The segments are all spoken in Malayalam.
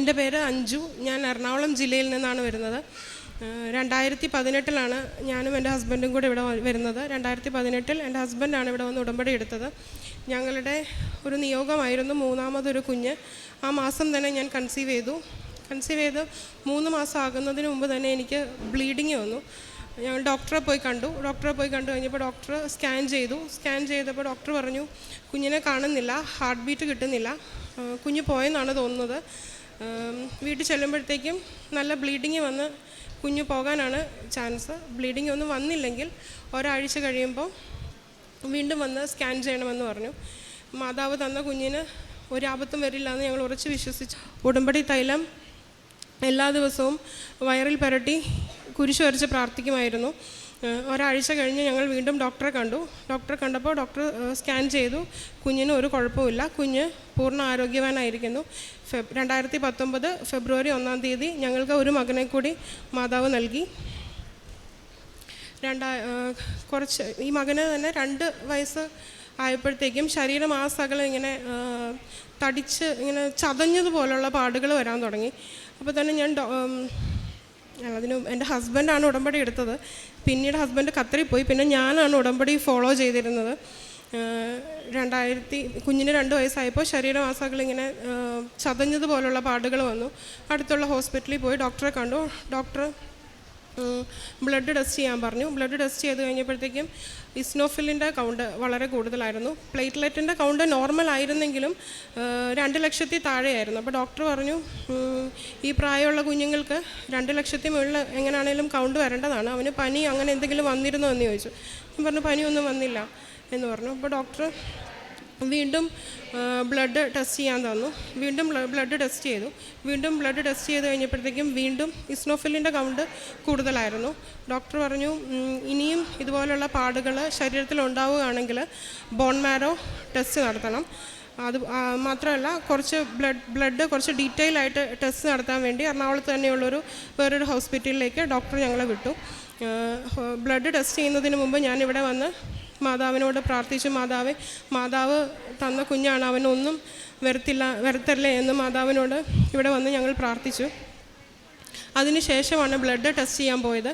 എന്റെ പേര് അഞ്ജു. ഞാൻ എറണാകുളം ജില്ലയിൽ നിന്നാണ് വരുന്നത്. രണ്ടായിരത്തി പതിനെട്ടിലാണ് ഞാനും എന്റെ ഹസ്ബൻഡും കൂടെ ഇവിടെ വരുന്നത്. രണ്ടായിരത്തി പതിനെട്ടിൽ എന്റെ ഹസ്ബൻഡാണ് ഇവിടെ വന്ന് ഉടമ്പടി എടുത്തത്. ഞങ്ങളുടെ ഒരു നിയോഗമായിരുന്നു മൂന്നാമതൊരു കുഞ്ഞ്. ആ മാസം തന്നെ ഞാൻ കൺസീവ് ചെയ്തു. കൺസീവ് ചെയ്ത് മൂന്ന് മാസം ആകുന്നതിന് മുമ്പ് തന്നെ എനിക്ക് ബ്ലീഡിങ് വന്നു. ഞങ്ങൾ ഡോക്ടറെ പോയി കണ്ടു. ഡോക്ടറെ പോയി കണ്ടു കഴിഞ്ഞപ്പോൾ ഡോക്ടർ സ്കാൻ ചെയ്തു. സ്കാൻ ചെയ്തപ്പോൾ ഡോക്ടർ പറഞ്ഞു കുഞ്ഞിനെ കാണുന്നില്ല. ഹാർട്ട് ബീറ്റ് കിട്ടുന്നില്ല. കുഞ്ഞ് പോയെന്നാണ് തോന്നുന്നത്. വീട്ടിൽ ചെല്ലുമ്പോഴത്തേക്കും നല്ല ബ്ലീഡിങ് വന്ന് കുഞ്ഞു പോകാനാണ് ചാൻസ്. ബ്ലീഡിങ് ഒന്നും വന്നില്ലെങ്കിൽ ഒരാഴ്ച കഴിയുമ്പോൾ വീണ്ടും വന്ന് സ്കാൻ ചെയ്യണമെന്ന് പറഞ്ഞു. മാതാവ് തന്ന കുഞ്ഞിന് ഒരാപത്തും വരില്ല എന്ന് ഞങ്ങൾ ഉറച്ച് വിശ്വസിച്ചു. ഉടമ്പടി തൈലം എല്ലാ ദിവസവും വയറിൽ പുരട്ടി കുരിശ് വരച്ച് പ്രാർത്ഥിക്കുമായിരുന്നു. ഒരാഴ്ച കഴിഞ്ഞ് ഞങ്ങൾ വീണ്ടും ഡോക്ടറെ കണ്ടു. ഡോക്ടറെ കണ്ടപ്പോൾ ഡോക്ടർ സ്കാൻ ചെയ്തു. കുഞ്ഞിന് ഒരു കുഴപ്പമില്ല കുഞ്ഞ് പൂർണ ആരോഗ്യവാനായിരിക്കുന്നു. ഫെബ് രണ്ടായിരത്തി പത്തൊമ്പത് ഫെബ്രുവരി ഒന്നാം തീയതി ഞങ്ങൾക്ക് ഒരു മകനെ കൂടി മാതാവ് നൽകി. രണ്ടാ കുറച്ച് ഈ മകന് തന്നെ രണ്ട് വയസ്സ് ആയപ്പോഴത്തേക്കും ശരീരം ആ സകലം ഇങ്ങനെ തടിച്ച് ഇങ്ങനെ ചതഞ്ഞതുപോലുള്ള പാടുകൾ വരാൻ തുടങ്ങി. അപ്പോൾ തന്നെ ഞാൻ അതിന് എന്റെ ഹസ്ബൻഡാണ് ഉടമ്പടി എടുത്തത്. പിന്നീട് ഹസ്ബൻഡ് ഖത്തറിൽ പോയി. പിന്നെ ഞാനാണ് ഉടമ്പടി ഫോളോ ചെയ്തിരുന്നത്. രണ്ടായിരത്തി കുഞ്ഞിന് രണ്ട് വയസ്സായപ്പോൾ ശരീരമാസകൾ ഇങ്ങനെ ചതഞ്ഞതുപോലുള്ള പാടുകൾ വന്നു. അടുത്തുള്ള ഹോസ്പിറ്റലിൽ പോയി ഡോക്ടറെ കണ്ടു. ഡോക്ടർ ബ്ലഡ് ടെസ്റ്റ് ചെയ്യാൻ പറഞ്ഞു. ബ്ലഡ് ടെസ്റ്റ് ചെയ്ത് കഴിഞ്ഞപ്പോഴത്തേക്കും ഇസ്നോഫിലിന്റെ കൗണ്ട് വളരെ കൂടുതലായിരുന്നു. പ്ലേറ്റ്ലെറ്റിന്റെ കൗണ്ട് നോർമൽ ആയിരുന്നെങ്കിലും രണ്ട് ലക്ഷത്തി താഴെയായിരുന്നു. അപ്പോൾ ഡോക്ടർ പറഞ്ഞു ഈ പ്രായമുള്ള കുഞ്ഞുങ്ങൾക്ക് രണ്ട് ലക്ഷത്തി മുകളിൽ എങ്ങനെയാണേലും കൗണ്ട് വരേണ്ടതാണ്. അവന് പനി അങ്ങനെ എന്തെങ്കിലും വന്നിരുന്നോ എന്ന് ചോദിച്ചു. ഞാൻ പറഞ്ഞു പനിയൊന്നും വന്നില്ല എന്ന് പറഞ്ഞു. അപ്പോൾ ഡോക്ടർ വീണ്ടും ബ്ലഡ് ടെസ്റ്റ് ചെയ്യാൻ തന്നു. വീണ്ടും ബ്ലഡ് ടെസ്റ്റ് ചെയ്തു. വീണ്ടും ബ്ലഡ് ടെസ്റ്റ് ചെയ്ത് കഴിഞ്ഞപ്പോഴത്തേക്കും വീണ്ടും ഇസ്നോഫിലിന്റെ കൗണ്ട് കൂടുതലായിരുന്നു. ഡോക്ടർ പറഞ്ഞു ഇനിയും ഇതുപോലുള്ള പാടുകൾ ശരീരത്തിൽ ഉണ്ടാവുകയാണെങ്കിൽ ബോൺ മാരോ ടെസ്റ്റ് നടത്തണം. അത് മാത്രമല്ല കുറച്ച് ബ്ലഡ് ബ്ലഡ് കുറച്ച് ഡീറ്റെയിൽ ആയിട്ട് ടെസ്റ്റ് നടത്താൻ വേണ്ടി എറണാകുളത്ത് തന്നെയുള്ളൊരു വേറൊരു ഹോസ്പിറ്റലിലേക്ക് ഡോക്ടർ ഞങ്ങളെ വിട്ടു. ബ്ലഡ് ടെസ്റ്റ് ചെയ്യുന്നതിന് മുമ്പ് ഞാനിവിടെ വന്ന് മാതാവിനോട് പ്രാർത്ഥിച്ചു മാതാവെ മാതാവ് തന്ന കുഞ്ഞാണ് അവനൊന്നും വരുത്തില്ല വരുത്തല്ലേ എന്ന് മാതാവിനോട് ഇവിടെ വന്ന് ഞങ്ങൾ പ്രാർത്ഥിച്ചു. അതിനുശേഷമാണ് ബ്ലഡ് ടെസ്റ്റ് ചെയ്യാൻ പോയത്.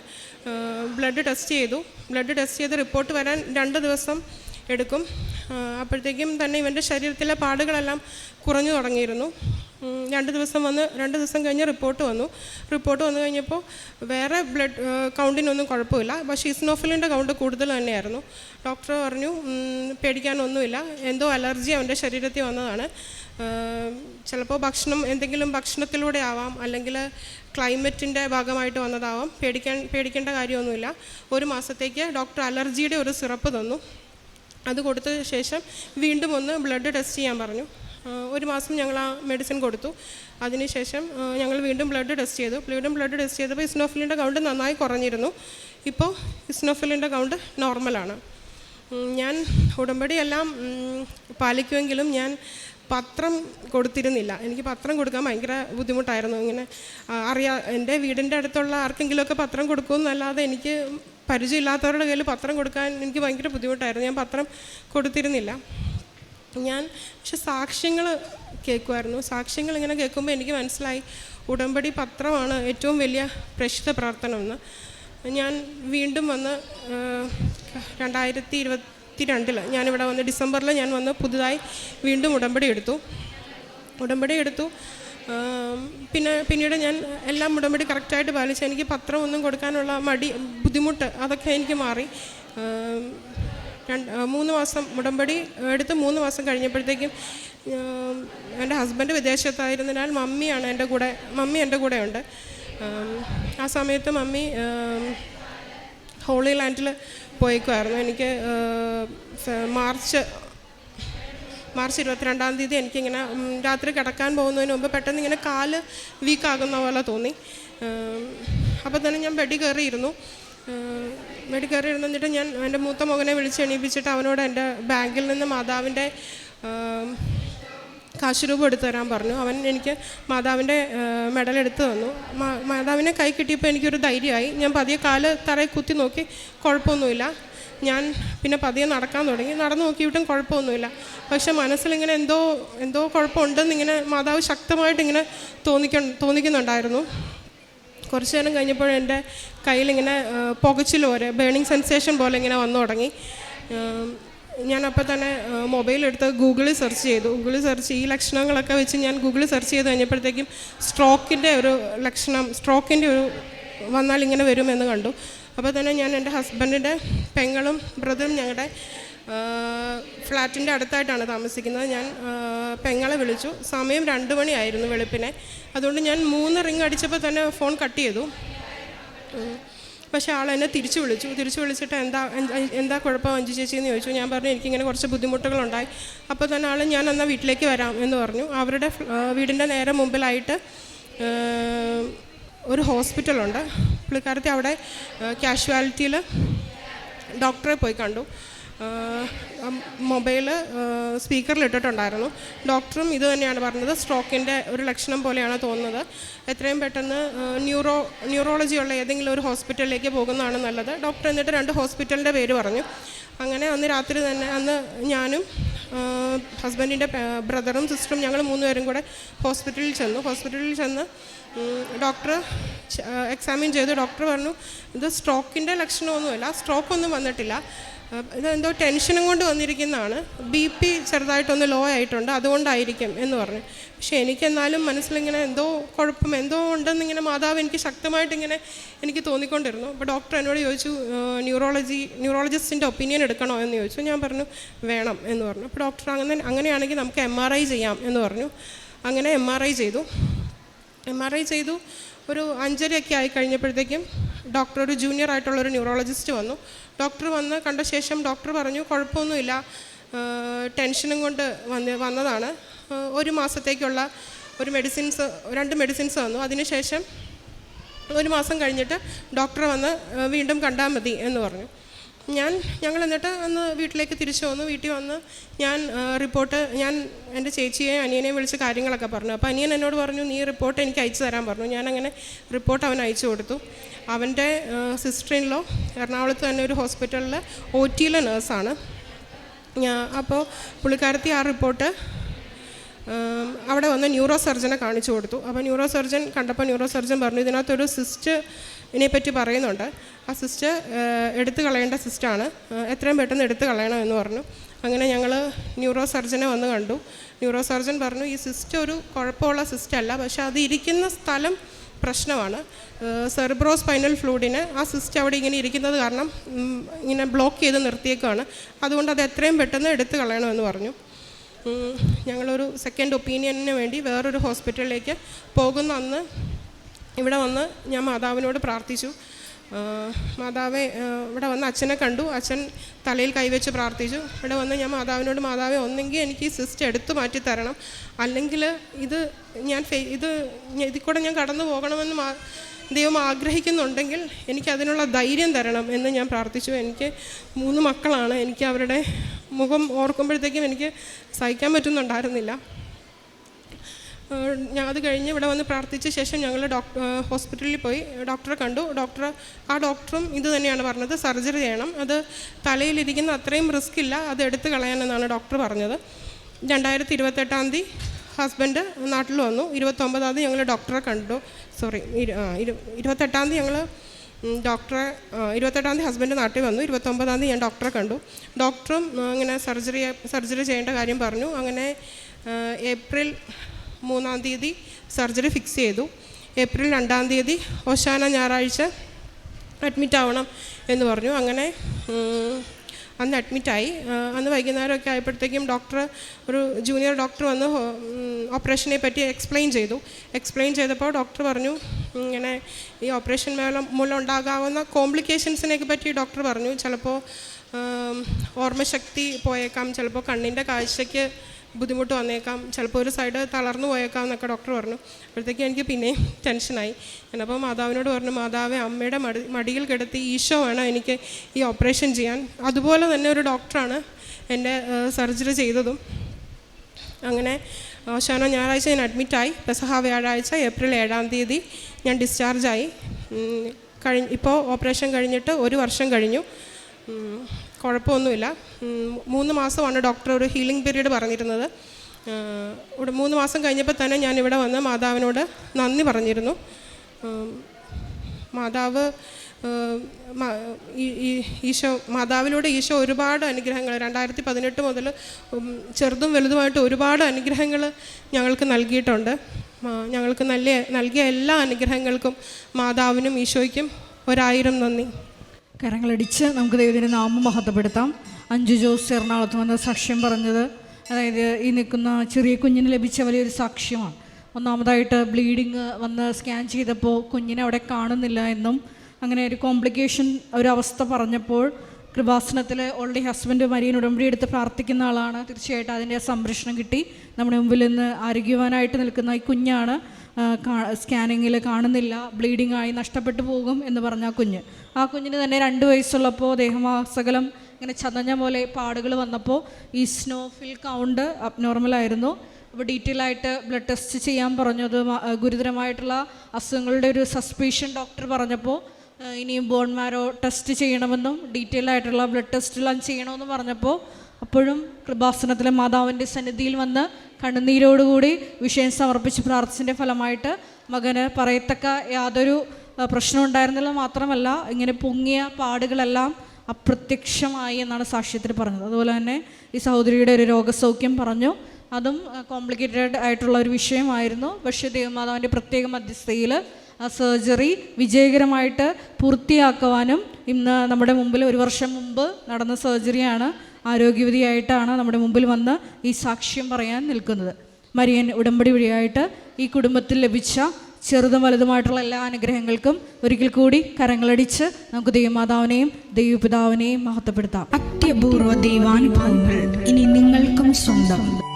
ബ്ലഡ് ടെസ്റ്റ് ചെയ്തു. ബ്ലഡ് ടെസ്റ്റ് ചെയ്ത് റിപ്പോർട്ട് വരാൻ രണ്ട് ദിവസം എടുക്കും. അപ്പോഴത്തേക്കും തന്നെ ഇവന്റെ ശരീരത്തിലെ പാടുകളെല്ലാം കുറഞ്ഞു തുടങ്ങിയിരുന്നു. രണ്ട് ദിവസം വന്ന് രണ്ട് ദിവസം കഴിഞ്ഞ് റിപ്പോർട്ട് വന്നു. റിപ്പോർട്ട് വന്നു കഴിഞ്ഞപ്പോൾ വേറെ ബ്ലഡ് കൗണ്ടിനൊന്നും കുഴപ്പമില്ല. പക്ഷേ ഇസ്നോഫിലിന്റെ കൗണ്ട് കൂടുതൽ തന്നെയായിരുന്നു. ഡോക്ടർ പറഞ്ഞു പേടിക്കാനൊന്നുമില്ല. എന്തോ അലർജി അവന്റെ ശരീരത്തിൽ വന്നതാണ്. ചിലപ്പോൾ ഭക്ഷണം എന്തെങ്കിലും ഭക്ഷണത്തിലൂടെ ആവാം. അല്ലെങ്കിൽ ക്ലൈമറ്റിന്റെ ഭാഗമായിട്ട് വന്നതാവാം. പേടിക്കാൻ പേടിക്കേണ്ട കാര്യമൊന്നുമില്ല. ഒരു മാസത്തേക്ക് ഡോക്ടർ അലർജിയുടെ ഒരു സിറപ്പ് തന്നു. അത് കൊടുത്ത ശേഷം വീണ്ടും ഒന്ന് ബ്ലഡ് ടെസ്റ്റ് ചെയ്യാൻ പറഞ്ഞു. ഒരു മാസം ഞങ്ങൾ ആ മെഡിസിൻ കൊടുത്തു. അതിനുശേഷം ഞങ്ങൾ വീണ്ടും ബ്ലഡ് ടെസ്റ്റ് ചെയ്തു. വീണ്ടും ബ്ലഡ് ടെസ്റ്റ് ചെയ്തപ്പോൾ ഇസ്നോഫിലിന്റെ കൗണ്ട് നന്നായി കുറഞ്ഞിരുന്നു. ഇപ്പോൾ ഇസ്നോഫിലിന്റെ കൗണ്ട് നോർമലാണ് ഞാൻ ഉടമ്പടിയെല്ലാം പാലിക്കുമെങ്കിലും ഞാൻ പത്രം കൊടുത്തിരുന്നില്ല. എനിക്ക് പത്രം കൊടുക്കാൻ ഭയങ്കര ബുദ്ധിമുട്ടായിരുന്നു. ഇങ്ങനെ അറിയാ എന്റെ വീടിന്റെ അടുത്തുള്ള ആർക്കെങ്കിലുമൊക്കെ പത്രം കൊടുക്കുമെന്നല്ലാതെ എനിക്ക് പരിചയമില്ലാത്തവരുടെ കയ്യിൽ പത്രം കൊടുക്കാൻ എനിക്ക് ഭയങ്കര ബുദ്ധിമുട്ടായിരുന്നു. ഞാൻ പത്രം കൊടുത്തിരുന്നില്ല. ഞാൻ പക്ഷെ സാക്ഷ്യങ്ങൾ കേൾക്കുമായിരുന്നു സാക്ഷ്യങ്ങൾ ഇങ്ങനെ കേൾക്കുമ്പോൾ എനിക്ക് മനസ്സിലായി ഉടമ്പടി പത്രമാണ് ഏറ്റവും വലിയ പ്രശസ്ത പ്രാർത്ഥന പ്രവർത്തനമെന്ന് ഞാൻ വീണ്ടും വന്ന് രണ്ടായിരത്തി ഇരുപത്തി രണ്ടിൽ ഞാനിവിടെ വന്ന് ഡിസംബറിൽ ഞാൻ വന്ന് പുതുതായി വീണ്ടും ഉടമ്പടി എടുത്തു. ഉടമ്പടി എടുത്തു. പിന്നെ പിന്നീട് ഞാൻ എല്ലാം ഉടമ്പടി കറക്റ്റായിട്ട് പാലിച്ചു എനിക്ക് പത്രം ഒന്നും കൊടുക്കാനുള്ള മടി ബുദ്ധിമുട്ട് അതൊക്കെ എനിക്ക് മാറി. രണ്ട് മൂന്ന് മാസം ഉടമ്പടി എടുത്ത് മൂന്ന് മാസം കഴിഞ്ഞപ്പോഴത്തേക്കും എന്റെ ഹസ്ബൻഡ് വിദേശത്തായിരുന്നതിനാൽ മമ്മിയാണ് എന്റെ കൂടെ മമ്മി എന്റെ കൂടെ ഉണ്ട് ആ സമയത്ത് മമ്മി ഹോളി ലാൻഡിൽ പോയിക്കുമായിരുന്നു എനിക്ക് മാർച്ച് മാർച്ച് ഇരുപത്തിരണ്ടാം തീയതി എനിക്കിങ്ങനെ രാത്രി കിടക്കാൻ പോകുന്നതിന് മുമ്പ് പെട്ടെന്ന് ഇങ്ങനെ കാൽ വീക്കാകുന്ന പോലെ തോന്നി. അപ്പോൾ തന്നെ ഞാൻ ബെഡി കയറിയിരുന്നു. ബെഡിൽ കയറി ഇരുന്നിട്ട് ഞാൻ എന്റെ മൂത്ത മകനെ വിളിച്ച് എണീപ്പിച്ചിട്ട് അവനോട് എന്റെ ബാങ്കിൽ നിന്ന് മാതാവിന്റെ കാശ് രൂപ എടുത്തു തരാൻ പറഞ്ഞു. അവൻ എനിക്ക് മാതാവിന്റെ മെഡൽ എടുത്തു തന്നു. മാതാവിനെ കൈ കിട്ടിയപ്പോൾ എനിക്കൊരു ധൈര്യമായി. ഞാൻ പതിയെ കാൽ തറയിൽ കുത്തി നോക്കി കുഴപ്പമൊന്നുമില്ല. ഞാൻ പിന്നെ പതിയെ നടക്കാൻ തുടങ്ങി. നടന്നു നോക്കിയിട്ടും കുഴപ്പമൊന്നുമില്ല. പക്ഷെ മനസ്സിലിങ്ങനെ എന്തോ എന്തോ കുഴപ്പമുണ്ടെന്ന് ഇങ്ങനെ മാതാവ് ശക്തമായിട്ടിങ്ങനെ തോന്നിക്ക തോന്നിക്കുന്നുണ്ടായിരുന്നു. കുറച്ച് നേരം കഴിഞ്ഞപ്പോൾ എന്റെ കയ്യിലിങ്ങനെ പുകച്ചിൽ പോലെ ബേണിങ് സെൻസേഷൻ പോലെ ഇങ്ങനെ വന്നു തുടങ്ങി. ഞാൻ അപ്പോൾ തന്നെ മൊബൈൽ എടുത്ത് ഗൂഗിളിൽ സെർച്ച് ചെയ്തു. ഗൂഗിളിൽ സെർച്ച് ഈ ലക്ഷണങ്ങളൊക്കെ വെച്ച് ഞാൻ ഗൂഗിളിൽ സെർച്ച് ചെയ്ത് കഴിഞ്ഞപ്പോഴത്തേക്കും സ്ട്രോക്കിന്റെ ഒരു ലക്ഷണം സ്ട്രോക്കിന്റെ ഒരു വന്നാൽ ഇങ്ങനെ വരുമെന്ന് കണ്ടു. അപ്പോൾ തന്നെ ഞാൻ എന്റെ ഹസ്ബൻഡിന്റെ പെങ്ങളും ബ്രദറും ഞങ്ങളുടെ ഫ്ലാറ്റിന്റെ അടുത്തായിട്ടാണ് താമസിക്കുന്നത്. ഞാൻ പെങ്ങളെ വിളിച്ചു. സമയം രണ്ട് മണിയായിരുന്നു വെളുപ്പിനെ. അതുകൊണ്ട് ഞാൻ മൂന്ന് റിങ് അടിച്ചപ്പോൾ തന്നെ ഫോൺ കട്ട് ചെയ്തു. പക്ഷേ ആൾ എന്നെ തിരിച്ചു വിളിച്ചു. തിരിച്ചു വിളിച്ചിട്ട് എന്താ എന്താ കുഴപ്പം അഞ്ചു ചേച്ചി എന്ന് ചോദിച്ചു. ഞാൻ പറഞ്ഞു എനിക്കിങ്ങനെ കുറച്ച് ബുദ്ധിമുട്ടുകളുണ്ടായി. അപ്പോൾ തന്നെ ആൾ ഞാൻ എന്നാൽ വീട്ടിലേക്ക് വരാം എന്ന് പറഞ്ഞു. അവരുടെ വീടിന്റെ നേരെ മുമ്പിലായിട്ട് ഒരു ഹോസ്പിറ്റലുണ്ട് പുള്ളിക്കാരത്തി അവിടെ കാഷ്വാലിറ്റിയിൽ ഡോക്ടറെ പോയി കണ്ടു. മൊബൈൽ സ്പീക്കറിൽ ഇട്ടിട്ടുണ്ടായിരുന്നു ഡോക്ടറും ഇത് തന്നെയാണ് പറഞ്ഞത്. സ്ട്രോക്കിന്റെ ഒരു ലക്ഷണം പോലെയാണ് തോന്നുന്നത്. എത്രയും പെട്ടെന്ന് ന്യൂറോ ന്യൂറോളജി ഉള്ള ഏതെങ്കിലും ഒരു ഹോസ്പിറ്റലിലേക്ക് പോകുന്നതാണ് നല്ലത്. ഡോക്ടർ എന്നിട്ട് രണ്ട് ഹോസ്പിറ്റലിന്റെ പേര് പറഞ്ഞു. അങ്ങനെ അന്ന് രാത്രി തന്നെ അന്ന് ഞാനും ഹസ്ബൻഡിന്റെ ബ്രദറും സിസ്റ്ററും ഞങ്ങൾ മൂന്നുപേരും കൂടെ ഹോസ്പിറ്റലിൽ ചെന്നു. ഹോസ്പിറ്റലിൽ ചെന്ന് ഡോക്ടർ എക്സാമിൻ ചെയ്തു ഡോക്ടർ പറഞ്ഞു ഇത് സ്ട്രോക്കിന്റെ ലക്ഷണമൊന്നുമില്ല സ്ട്രോക്കൊന്നും വന്നിട്ടില്ല. ഇതെന്തോ ടെൻഷനും കൊണ്ട് വന്നിരിക്കുന്നതാണ്. ബി പി ചെറുതായിട്ടൊന്ന് ലോ ആയിട്ടുണ്ട് അതുകൊണ്ടായിരിക്കും എന്ന് പറഞ്ഞു. പക്ഷേ എനിക്കെന്നാലും മനസ്സിലിങ്ങനെ എന്തോ കുഴപ്പം എന്തോ ഉണ്ടെന്നിങ്ങനെ മാതാവ് എനിക്ക് ശക്തമായിട്ടിങ്ങനെ എനിക്ക് തോന്നിക്കൊണ്ടിരുന്നു. അപ്പോൾ ഡോക്ടർ എന്നോട് ചോദിച്ചു ന്യൂറോളജി ന്യൂറോളജിസ്റ്റിന്റെ ഒപ്പീനിയൻ എടുക്കണോ എന്ന് ചോദിച്ചു. ഞാൻ പറഞ്ഞു വേണം എന്ന് പറഞ്ഞു. അപ്പോൾ ഡോക്ടർ അങ്ങനെ അങ്ങനെയാണെങ്കിൽ നമുക്ക് എം ആർ ഐ ചെയ്യാം എന്ന് പറഞ്ഞു. അങ്ങനെ എം ആർ ഐ ചെയ്തു. എം ആർ ഐ ചെയ്തു. ഒരു അഞ്ചരയൊക്കെ ആയി കഴിഞ്ഞപ്പോഴത്തേക്കും ഡോക്ടർ ഒരു ജൂനിയർ ആയിട്ടുള്ളൊരു ന്യൂറോളജിസ്റ്റ് വന്നു. ഡോക്ടർ വന്ന് കണ്ട ശേഷം ഡോക്ടർ പറഞ്ഞു കുഴപ്പമൊന്നുമില്ല. ടെൻഷനും കൊണ്ട് വന്ന് വന്നതാണ്. ഒരു മാസത്തേക്കുള്ള ഒരു മെഡിസിൻസ് രണ്ട് മെഡിസിൻസ് വന്നു അതിനുശേഷം ഒരു മാസം കഴിഞ്ഞിട്ട് ഡോക്ടർ വന്ന് വീണ്ടും കണ്ടാൽ മതി എന്ന് പറഞ്ഞു. ഞാൻ ഞങ്ങൾ എന്നിട്ട് അന്ന് വീട്ടിലേക്ക് തിരിച്ചു വന്നു. വീട്ടിൽ വന്ന് ഞാൻ റിപ്പോർട്ട് ഞാൻ എന്റെ ചേച്ചിയെയും അനിയനെയും വിളിച്ച് കാര്യങ്ങളൊക്കെ പറഞ്ഞു. അപ്പോൾ അനിയൻ എന്നോട് പറഞ്ഞു നീ റിപ്പോർട്ട് എനിക്ക് അയച്ചു തരാൻ പറഞ്ഞു. ഞാൻ അങ്ങനെ റിപ്പോർട്ട് അവൻ അയച്ചു കൊടുത്തു. അവന്റെ സിസ്റ്ററിനിലോ എറണാകുളത്ത് തന്നെ ഒരു ഹോസ്പിറ്റലിൽ ഒ ടിയിലെ നേഴ്സാണ്. ഞാൻ അപ്പോൾ പുള്ളിക്കാരത്തി ആ റിപ്പോർട്ട് അവിടെ വന്ന് ന്യൂറോ സർജനെ കാണിച്ചു കൊടുത്തു. അപ്പോൾ ന്യൂറോ സർജൻ കണ്ടപ്പോൾ ന്യൂറോ സർജൻ പറഞ്ഞു ഇതിനകത്തൊരു സിസ്റ്റ് ഇതിനെപ്പറ്റി പറയുന്നുണ്ട്. ആ സിസ്റ്റ് എടുത്തു കളയേണ്ട സിസ്റ്റാണ് എത്രയും പെട്ടെന്ന് എടുത്തു കളയണം എന്ന് പറഞ്ഞു. അങ്ങനെ ഞങ്ങൾ ന്യൂറോ സർജനെ വന്ന് കണ്ടു. ന്യൂറോ സർജൻ പറഞ്ഞു ഈ സിസ്റ്റ് ഒരു കുഴപ്പമുള്ള സിസ്റ്റ് അല്ല പക്ഷേ അത് ഇരിക്കുന്ന സ്ഥലം പ്രശ്നമാണ്. സെർബ്രോ സ്പൈനൽ ഫ്ലൂഡിന് ആ സിസ്റ്റ് അവിടെ ഇങ്ങനെ ഇരിക്കുന്നത് കാരണം ഇങ്ങനെ ബ്ലോക്ക് ചെയ്ത് നിർത്തിയേക്കാണ് അതുകൊണ്ട് അത് എത്രയും പെട്ടെന്ന് എടുത്തു കളയണമെന്ന് പറഞ്ഞു. ഞങ്ങളൊരു സെക്കൻഡ് ഒപ്പീനിയനിന് വേണ്ടി വേറൊരു ഹോസ്പിറ്റലിലേക്ക് പോകുന്ന അന്ന് ഇവിടെ വന്ന് ഞാൻ മാതാവിനോട് പ്രാർത്ഥിച്ചു. മാതാവെ ഇവിടെ വന്ന് അച്ഛനെ കണ്ടു. അച്ഛൻ തലയിൽ കൈവച്ച് പ്രാർത്ഥിച്ചു. ഇവിടെ വന്ന് ഞാൻ മാതാവിനോട് മാതാവെ ഒന്നെങ്കിൽ എനിക്ക് ഈ സിസ്റ്റ് എടുത്തു മാറ്റി തരണം. അല്ലെങ്കിൽ ഇത് ഞാൻ ഫേ ഇത് ഇതിൽ കൂടെ ഞാൻ കടന്നു പോകണമെന്ന് മാ ദൈവം ആഗ്രഹിക്കുന്നുണ്ടെങ്കിൽ എനിക്ക് അതിനുള്ള ധൈര്യം തരണം എന്ന് ഞാൻ പ്രാർത്ഥിച്ചു. എനിക്ക് മൂന്ന് മക്കളാണ്. എനിക്ക് അവരുടെ മുഖം ഓർക്കുമ്പോഴത്തേക്കും എനിക്ക് സഹിക്കാൻ പറ്റുന്നുണ്ടായിരുന്നില്ല. അത് കഴിഞ്ഞ് ഇവിടെ വന്ന് പ്രാർത്ഥിച്ച ശേഷം ഞങ്ങൾ ഡോക്ടർ ഹോസ്പിറ്റലിൽ പോയി. ഡോക്ടറെ കണ്ടു. ഡോക്ടർ ആ ഡോക്ടറും ഇത് തന്നെയാണ് പറഞ്ഞത് സർജറി ചെയ്യണം. അത് തലയിലിരിക്കുന്ന അത്രയും റിസ്ക് ഇല്ല. അത് എടുത്തു കളയാനെന്നാണ് ഡോക്ടർ പറഞ്ഞത്. രണ്ടായിരത്തി ഇരുപത്തെട്ടാം തീയതി ഹസ്ബൻഡ് നാട്ടിൽ വന്നു. ഇരുപത്തൊമ്പതാം തീയതി ഞങ്ങൾ ഡോക്ടറെ കണ്ടു. സോറി ഇരുപത്തെട്ടാം തീയതി ഞങ്ങൾ ഡോക്ടറെ ഇരുപത്തെട്ടാം തീയതി ഹസ്ബൻഡ് നാട്ടിൽ വന്നു. ഇരുപത്തൊമ്പതാം തീയതി ഞാൻ ഡോക്ടറെ കണ്ടു. ഡോക്ടറും ഇങ്ങനെ സർജറി സർജറി ചെയ്യേണ്ട കാര്യം പറഞ്ഞു. അങ്ങനെ ഏപ്രിൽ മൂന്നാം തീയതി സർജറി ഫിക്സ് ചെയ്തു. ഏപ്രിൽ രണ്ടാം തീയതി ഓശാന ഞായറാഴ്ച അഡ്മിറ്റ് ആവണം എന്ന് പറഞ്ഞു. അങ്ങനെ അന്ന് അഡ്മിറ്റായി അന്ന് വൈകുന്നേരമൊക്കെ ആയപ്പോഴത്തേക്കും ഡോക്ടർ ഒരു ജൂനിയർ ഡോക്ടർ വന്ന് ഓപ്പറേഷനെ പറ്റി എക്സ്പ്ലെയിൻ ചെയ്തു. എക്സ്പ്ലെയിൻ ചെയ്തപ്പോൾ ഡോക്ടർ പറഞ്ഞു ഇങ്ങനെ ഈ ഓപ്പറേഷൻ മൂലം മൂലം ഉണ്ടാകാവുന്ന കോംപ്ലിക്കേഷൻസിനെയൊക്കെ പറ്റി ഡോക്ടർ പറഞ്ഞു. ചിലപ്പോൾ ഓർമ്മശക്തി പോയേക്കാം. ചിലപ്പോൾ കണ്ണിന്റെ കാഴ്ചയ്ക്ക് ബുദ്ധിമുട്ട് വന്നേക്കാം. ചിലപ്പോൾ ഒരു സൈഡ് തളർന്നു പോയേക്കാം എന്നൊക്കെ ഡോക്ടർ പറഞ്ഞു. അപ്പോഴത്തേക്കും എനിക്ക് പിന്നെയും ടെൻഷനായി ഞാനപ്പോൾ മാതാവിനോട് പറഞ്ഞു മാതാവെ അമ്മയുടെ മടി മടിയിൽ കിടത്തി ഈശോ വേണം എനിക്ക് ഈ ഓപ്പറേഷൻ ചെയ്യാൻ. അതുപോലെ തന്നെ ഒരു ഡോക്ടറാണ് എന്റെ സർജറി ചെയ്തതും. അങ്ങനെ അവസാനം ഞായറാഴ്ച ഞാൻ അഡ്മിറ്റായി പെസഹ വ്യാഴാഴ്ച ഏപ്രിൽ ഏഴാം തീയതി ഞാൻ ഡിസ്ചാർജായി കഴിഞ്ഞ് ഇപ്പോൾ ഓപ്പറേഷൻ കഴിഞ്ഞിട്ട് ഒരു വർഷം കഴിഞ്ഞു. കുഴപ്പമൊന്നുമില്ല. മൂന്ന് മാസമാണ് ഡോക്ടർ ഒരു ഹീലിംഗ് പീരീഡ് പറഞ്ഞിരുന്നത്. ഇവിടെ മൂന്ന് മാസം കഴിഞ്ഞപ്പോൾ തന്നെ ഞാൻ ഇവിടെ വന്ന് മാതാവിനോട് നന്ദി പറഞ്ഞിരുന്നു. മാതാവ് ഈശോ മാതാവിലൂടെ ഈശോ ഒരുപാട് അനുഗ്രഹങ്ങൾ രണ്ടായിരത്തി പതിനെട്ട് മുതൽ ചെറുതും വലുതുമായിട്ട് ഒരുപാട് അനുഗ്രഹങ്ങൾ ഞങ്ങൾക്ക് നൽകിയിട്ടുണ്ട്. ഞങ്ങൾക്ക് നല്ല നൽകിയ എല്ലാ അനുഗ്രഹങ്ങൾക്കും മാതാവിനും ഈശോയ്ക്കും ഒരായിരം നന്ദി. കരങ്ങളടിച്ച് നമുക്ക് ദൈവത്തിന്റെ നാമം മഹത്വപ്പെടുത്താം. അഞ്ചു ജോസ് എറണാകുളത്ത് വന്ന സാക്ഷ്യം പറഞ്ഞത് അതായത് ഈ നിൽക്കുന്ന ചെറിയ കുഞ്ഞിന് ലഭിച്ച വലിയൊരു സാക്ഷ്യമാണ്. ഒന്നാമതായിട്ട് ബ്ലീഡിങ് വന്ന് സ്കാൻ ചെയ്തപ്പോൾ കുഞ്ഞിനെ അവിടെ കാണുന്നില്ല എന്നും അങ്ങനെ ഒരു കോംപ്ലിക്കേഷൻ ഒരവസ്ഥ പറഞ്ഞപ്പോൾ കൃപാസനത്തിൽ ഓൾറെഡി ഹസ്ബൻഡ് മരിയൻ ഉടമ്പടി എടുത്ത് പ്രാർത്ഥിക്കുന്ന ആളാണ്. തീർച്ചയായിട്ടും അതിന്റെ സംരക്ഷണം കിട്ടി. നമ്മുടെ മുമ്പിൽ നിന്ന് ആരോഗ്യവാനായിട്ട് നിൽക്കുന്ന ഈ കുഞ്ഞാണ്. സ്കാനിങ്ങിൽ കാണുന്നില്ല ബ്ലീഡിംഗ് ആയി നഷ്ടപ്പെട്ടു പോകും എന്ന് പറഞ്ഞ ആ കുഞ്ഞ്. ആ കുഞ്ഞിന് തന്നെ രണ്ട് വയസ്സുള്ളപ്പോൾ ദേഹമാസകലം ഇങ്ങനെ ചതഞ്ഞ പോലെ പാടുകൾ വന്നപ്പോൾ ഈ സ്നോഫിൽ കൗണ്ട് അബ്നോർമലായിരുന്നു അപ്പോൾ ഡീറ്റെയിൽ ആയിട്ട് ബ്ലഡ് ടെസ്റ്റ് ചെയ്യാൻ പറഞ്ഞത് ഗുരുതരമായിട്ടുള്ള അസുഖങ്ങളുടെ ഒരു സസ്പീഷൻ ഡോക്ടർ പറഞ്ഞപ്പോൾ ഇനിയും ബോൺ മാരോ ടെസ്റ്റ് ചെയ്യണമെന്നും ഡീറ്റെയിൽ ആയിട്ടുള്ള ബ്ലഡ് ടെസ്റ്റ് ടെസ്റ്റെല്ലാം ചെയ്യണമെന്നും പറഞ്ഞപ്പോൾ അപ്പോഴും കൃപാസനത്തിലെ മാതാവിന്റെ സന്നിധിയിൽ വന്ന് കണ്ണുനീരോടുകൂടി വിഷയം സമർപ്പിച്ച് പ്രാർത്ഥിച്ചതിന്റെ ഫലമായിട്ട് മകന് പറയത്തക്ക യാതൊരു പ്രശ്നം ഉണ്ടായിരുന്നില്ല. മാത്രമല്ല ഇങ്ങനെ പൊങ്ങിയ പാടുകളെല്ലാം അപ്രത്യക്ഷമായി എന്നാണ് സാക്ഷ്യത്തിൽ പറഞ്ഞത്. അതുപോലെ തന്നെ ഈ സഹോദരിയുടെ ഒരു രോഗസൗഖ്യം പറഞ്ഞു. അതും കോംപ്ലിക്കേറ്റഡ് ആയിട്ടുള്ള ഒരു വിഷയമായിരുന്നു. പക്ഷേ ദേവമാതാവിന്റെ പ്രത്യേക മധ്യസ്ഥയിൽ ആ സർജറി വിജയകരമായിട്ട് പൂർത്തിയാക്കുവാനും ഇന്ന് നമ്മുടെ മുമ്പിൽ ഒരു വർഷം മുമ്പ് നടന്ന സർജറിയാണ് ആരോഗ്യവതിയായിട്ടാണ് നമ്മുടെ മുമ്പിൽ വന്ന് ഈ സാക്ഷ്യം പറയാൻ നിൽക്കുന്നത്. മരിയൻ ഉടമ്പടി വഴിയായിട്ട് ഈ കുടുംബത്തിൽ ലഭിച്ച ചെറുതും വലുതുമായിട്ടുള്ള എല്ലാ അനുഗ്രഹങ്ങൾക്കും ഒരിക്കൽ കൂടി കരങ്ങളടിച്ച് നമുക്ക് ദൈവമാതാവിനെയും ദൈവപിതാവിനെയും മഹത്വപ്പെടുത്താം. അത്യപൂർവ ദൈവാനുഭവങ്ങൾ ഇനി നിങ്ങൾക്കും സ്വന്തം.